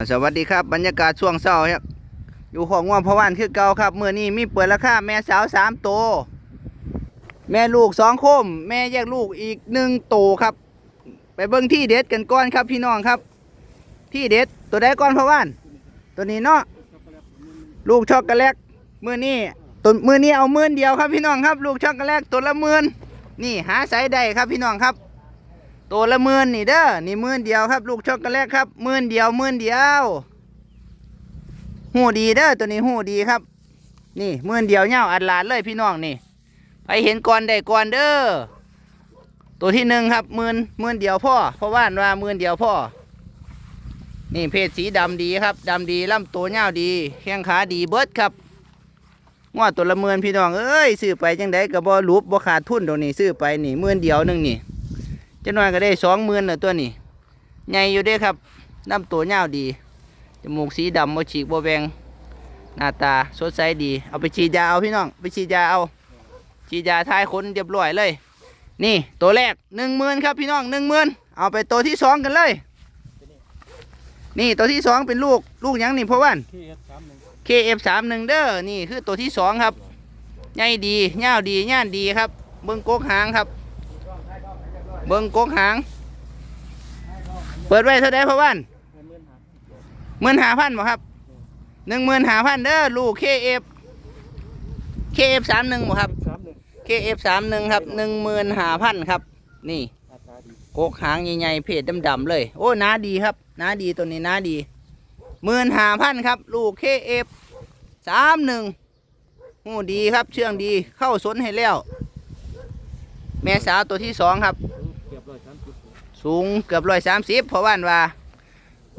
สวัสดีครับบรรยากาศช่วงเช้าครับอยู่ของง่วพะวานคือเก่าครับเมื่อนี้มีเปิดราคาแม่สาวสามโต แม่ลูกสองโคม แม่แยกลูกอีกหนึ่งโตครับ ไปเบิ้งที่เด็ดกันก่อนครับพี่น้องครับ ที่เด็ดตัวใดก่อนพะวานตัวนี้เนาะลูกช็อกโกแลตมื่อนี้ตัวมื่อนี้เอาหมื่นเดียวครับพี่น้องครับ ลูกช็อกโกแลตตัวละหมื่นนี่หาไซส์ได้ครับพี่น้องครับ ตัวละหมื่นนี่เด้อนี่หมื่นเดียวครับ ลูกช็อกโกแลตครับหมื่นเดียวหมื่นเดียวหูดีเด้อตัวนี้หูดีครับ นี่หมื่นเดียวเงาอัดหลานเลยพี่น้องนี่ไปเห็นก่อนได้ก่อนเด้อตัวที่หนึ่งครับหมื่นหมื่นเดียวพ่อเพราะว่านว่าหมื่นเดียวพ่อนี่เพศสีดำดีครับดำดีลำตัวเงาดีแข้งขาดีเบิร์ดครับงวดตัวละหมื่นพี่น้องเอ้ยซื้อไปจังไดก็บ่รูปบ่ขาดทุนตรงนี้ซื้อไปนี่หมื่นเดียวหนึงนี่ จะน้อยก็ได้สองหมื่นเลยตัวนี้ใหญ่อยู่ด้วยครับลำตัวยาวดีจมูกสีดำโมฉีกโบแบงหน้าตาสดใสดีเอาไปฉีดยาเอาพี่น้องไปฉีดยาเอาฉีดยาทายขนเรียบร้อยเลย นี่ตัวแรกหนึ่งหมื่นครับพี่น้องหนึ่งหมื่นเอาไปตัวที่สองกันเลย นี่ตัวที่สองเป็นลูกลูกยังนี่พ่อว่านที่เอสสามหนึ่ง KF สามหนึ่งเด้อนี่คือตัวที่สองครับใหญ่ดีเงาดีย่านดีครับเบิ้งกกหางครับ เบิ้งกกหาง เปิดไว้เท่าไดพ่อบ้านเหมื่นหาพันบ่ครับหนึ่งหมื่นหาพันเด้อลูก KF KF สามหนึ่งบ่ครับสามหนึ่ง KF สามหนึ่งครับหนึ่งหมื่นหาพันครับ นี่อัตราดีกกหางใหญ่ๆเพจดำๆเลย โอ้หน้าดีครับหน้าดีตัวนี้หน้าดีหมื่นหาพันครับ ลูก KF สามหนึ่งหูดีครับ เชื่องดีเข้าสนให้แล้ว แม่สาวตัวที่สองครับ เกือบร้อยสาม สูงเกือบร้อยสามสิบเพราะว่านว่า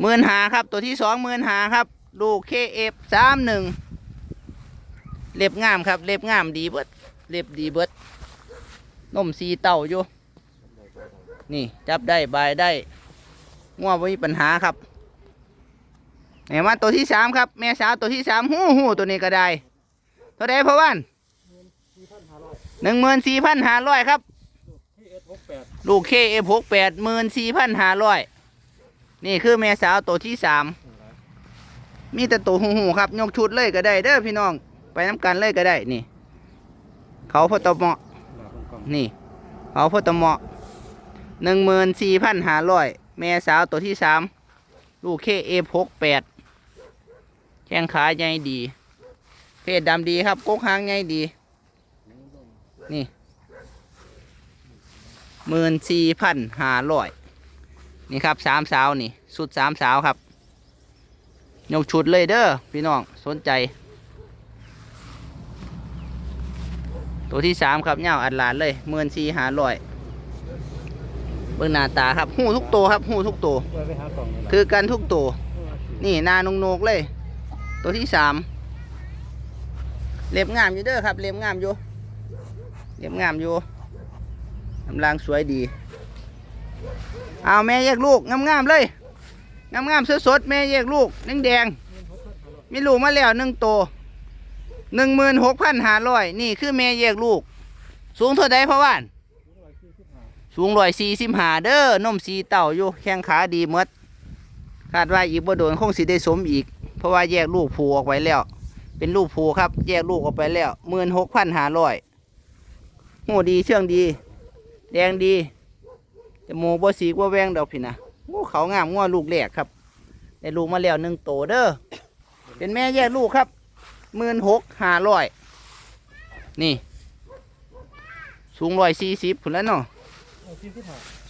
หมื่นหาครับ ตัวที่สองหมื่นหาครับ ลูก KF สามหนึ่งเล็บงามครับ เล็บงามดีเบิดเล็บดีเบิดนมสีเต่าอยู่ นี่จับได้บายได้ง่วงไม่มีปัญหาครับไหนมาตัวที่สามครับ แม่สาวตัวที่สามหู้หู้ตัวนี้ก็ได้เท่าไดเพราะว่านสี่พันห้าร้อยหนึ่งหมื่นสี่พันห้าร้อยครับ ลูกเคเอฟหกแปดหมื่นสี่พันห้าร้อยนี่คือแม่สาวตัวที่สามมีแต่ตัวหูหูครับ ยกชุดเลยก็ได้เด้อพี่น้อง ไปน้ำกันเลยก็ได้นี่ เขาพอตเหมาะหนาของกล่องนี่ เขาพอตเหมาะหนึ่งหมื่นสี่พันห้าร้อยแม่สาวตัวที่สามลูกเคเอฟหกแปดแข้งขาใหญ่ดี เพศดำดีครับกกหางใหญ่ดี นี่ หมื่นสี่พันห้าร้อยนี่ครับสามสาวนี่สุดสามสาวครับยกชุดเลยเด้อพี่น้องสนใจ ตัวที่สามครับเงาอัดหลานเลยหมื่นสี่ห้าร้อยเบิ่งหน้าตาครับหูทุกตัวครับหูทุกตัวคือกันทุกตัวนี่นานงนกเลย ตัวที่สามเล็บงามอยู่เด้อครับ เล็บงามอยู่เล็บงามอยู่ กำลังสวยดี เอาแม่แยกลูกงามๆเลย งามๆสดๆแม่แยกลูกนึงแดง มีลูกมาแล้วหนึ่งโตหนึ่งหมื่นหกพันห้าร้อยนี่คือแม่แยกลูก สูงเท่าใดพ่อว่าน สูงร้อยสี่สิบห้าเด้อนมสีเต่าอยู่แข้งขาดีมดคาดว่าอีกบ่โดนคงสิได้สมอีก เพราะว่าแยกลูกผูออกไปแล้ว เป็นลูกผูครับ แยกลูกออกไปแล้วหมื่นหกพันห้าร้อยหูดีเชื่องดี แดงดีจมูกบ่สีกบ่แวงดอกพี่นะงูเขางามงัวลูกแรกครับได้ลูกมาแล้วหนึ่งโตเด้อเป็นแม่แยกลูกครับหมื่นหกห้าร้อยนี่ สูงร้อยสี่สิบผุนแล้วเนาะ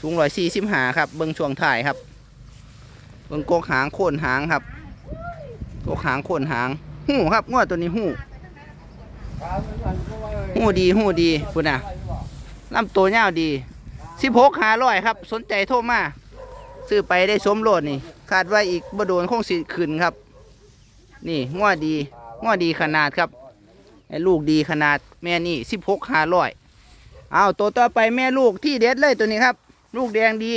สูงร้อยสี่สิบห้าครับ เบิ้งช่วงถ่ายครับ เบิ้งกกหางโคนหางครับกกหางโคนหางหู้ครับงวดตัวนี้หู้หู้ดีหู้ดีคุณน่ะ ลำตัวยาวดีสิบหกหาร้อยครับ สนใจโทรมา ซื้อไปได้สมโลดนี่ คาดว่าอีกบ่โดนคงสิขึ้นครับ นี่งวดดีงวดดีขนาดครับไอ้ลูกดีขนาดแม่นี่สิบหกหาร้อยเอาตัวต่อไปแม่ลูกที่เด็ดเลยตัวนี้ครับ ลูกแดงดี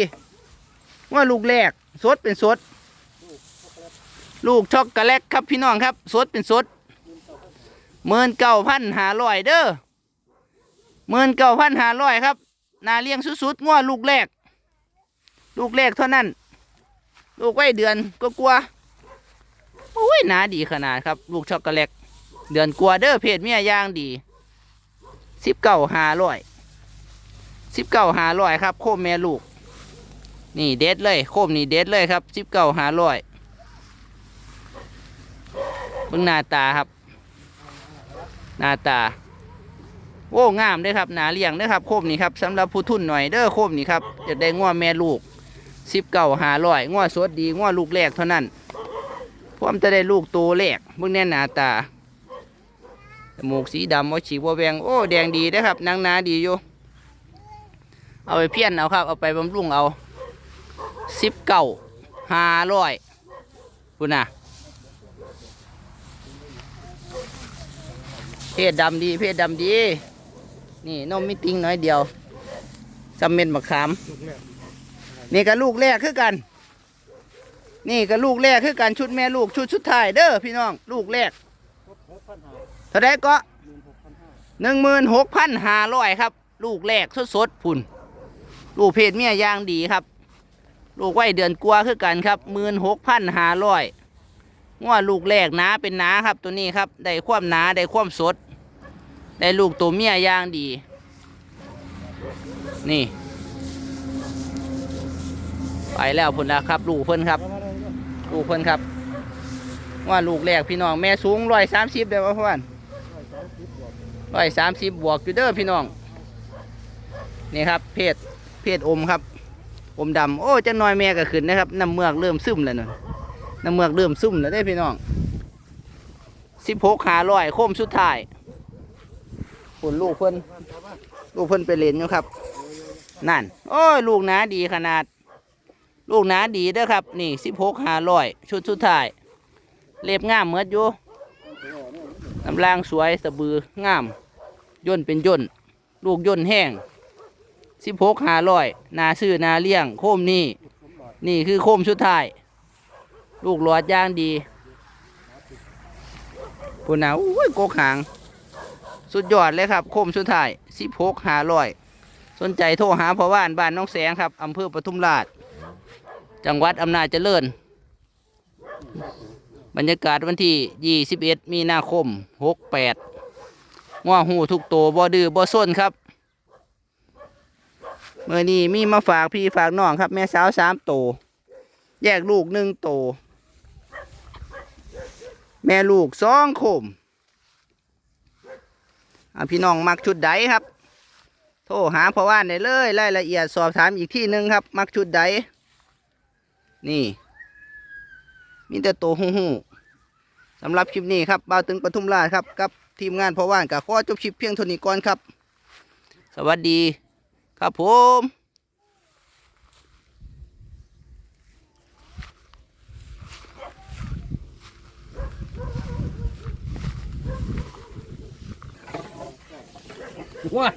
ว่าลูกแรกสดเป็นสด ลูกช็อกโกแลตครับพี่น้องครับ สดเป็นสดเมื่นเก้าพันหาร้อยเด้อ เมื่นเก้าพันหาร้อยครับ นาเลี้ยงสุดๆง้อลูกแรก ลูกแรกเท่านั้น ลูกไว้เดือนก็กลัวโอ้ยหนาดีขนาดครับ ลูกช็อกโกแลตเดือนกว่าเด้อเพศเมียย่างดีสิบเก้าหาร้อยสิบเก้าหาร้อยครับ โคมแม่ลูก นี่เด็ดเลย โคมนี่เด็ดเลยครับสิบเก้าหาร้อยเบิ่งหน้าตาครับ หน้าตา โอ้งามเด้ครับหนาเลี้ยงเด้ครับโคมนี่ครับสำหรับผู้ทุนหน่อยเด้อโคมนี่ครับจะได้ง้อแม่ลูกสิบเก้าหาร้อยง้อสดดีง้อลูกแรกเท่านั้นพร้อมจะได้ลูกโตแรกเบิ่งแน่หน้าตาจมูกสีดำว่าฉีกว่าแวงโอ้แดงดีเด้ครับนางนาดีอยู่เอาไปเพี้ยนเอาครับเอาไปบำรุงเอาสิบเก้าหาร้อยคุณน่ะเพศดำดี เพศดำดี นี่นมมิติงน้อยเดียวจำเม็ดมะขามลูกแรกนี่ก็ลูกแรกคือกัน นี่ก็ลูกแรกคือกันชุดแม่ลูกชุดสุดท้ายเด้อพี่น้อง ลูกแรกหกพันห้าเท่าไดก็หมื่นหกพันห้าหนึ่งหมื่นหกพันห้าร้อยครับ ลูกแรกสดๆพุ่น ลูกเพศเมียย่างดีครับ ลูกไว้เดือนกว่าคือกันครับหมื่นหกพันห้าร้อยง้อลูกแรกหนาเป็นหนาครับตัวนี้ครับ ได้ความหนาได้ความสด ได้ลูกตัวเมียย่างดี นี่ ไปแล้วพุ่นละครับ ลูกเพิ่นครับ ลูกเพิ่นครับ ว่าลูกแรกพี่น้องแม่สูงร้อยสามสิบเด้อว่าพ่อนร้อยสามสิบบวกอยู่เด้อพี่น้อง นี่ครับ เพศเพศอมครับ อมดำโอ้จะน้อยแม่ก็ขึ้นนะครับน้ำเมือกเริ่มซึมแล้วนั่นน้ำเมือกเริ่มซึมแล้วได้พี่น้องสิบหกขาร้อยโค้มสุดท้าย ผลลูกเพิ่นลูกเพิ่นไปเล่นอยู่ครับ นั่น โอ้ย ลูกหนาดีขนาด ลูกหนาดีเด้อครับ นี่สิบหกขาร้อยชุดสุดท้าย เล็บงามเหมือดอยู่น้ำลางสวยสะบืองาม ย่นเป็นย่น ลูกย่นแห้งสิบหกหาร้อยนาซื้อนาเลี้ยง โคมนี่ นี่คือโคมสุดท้าย ลูกหลอดย่างดีพูนาอุ้ยโกกหาง สุดยอดเลยครับโคมสุดท้ายสิบหกหาร้อย สนใจโทรหาพ่อว่านบ้านน้องแสงครับอำเภอปทุมราช จังหวัดอำนาจเจริญ บรรยากาศวันที่ 21 มีนาคม 68ง้อหูทุกตัวบ่ดื้อบ่ส้นครับเมื่อนี้มีมาฝากพี่ฝากน้องครับ แม่สาวสามตัวแยกลูกหนึ่งตัวแม่ลูกสองคม พี่น้องมักชุดใดครับ โทรหาพ่อว่านได้เลยรายละเอียดสอบถามอีกที่หนึ่งครับ มักชุดใดนี่มีแต่ตัวหูหูสำหรับคลิปนี้ครับบ่าวตึงปทุมราชครับกับทีมงานพ่อว่านกับข้อจบคลิปเพียงเท่านี้ก่อนครับ สวัสดีครับผม ว้าว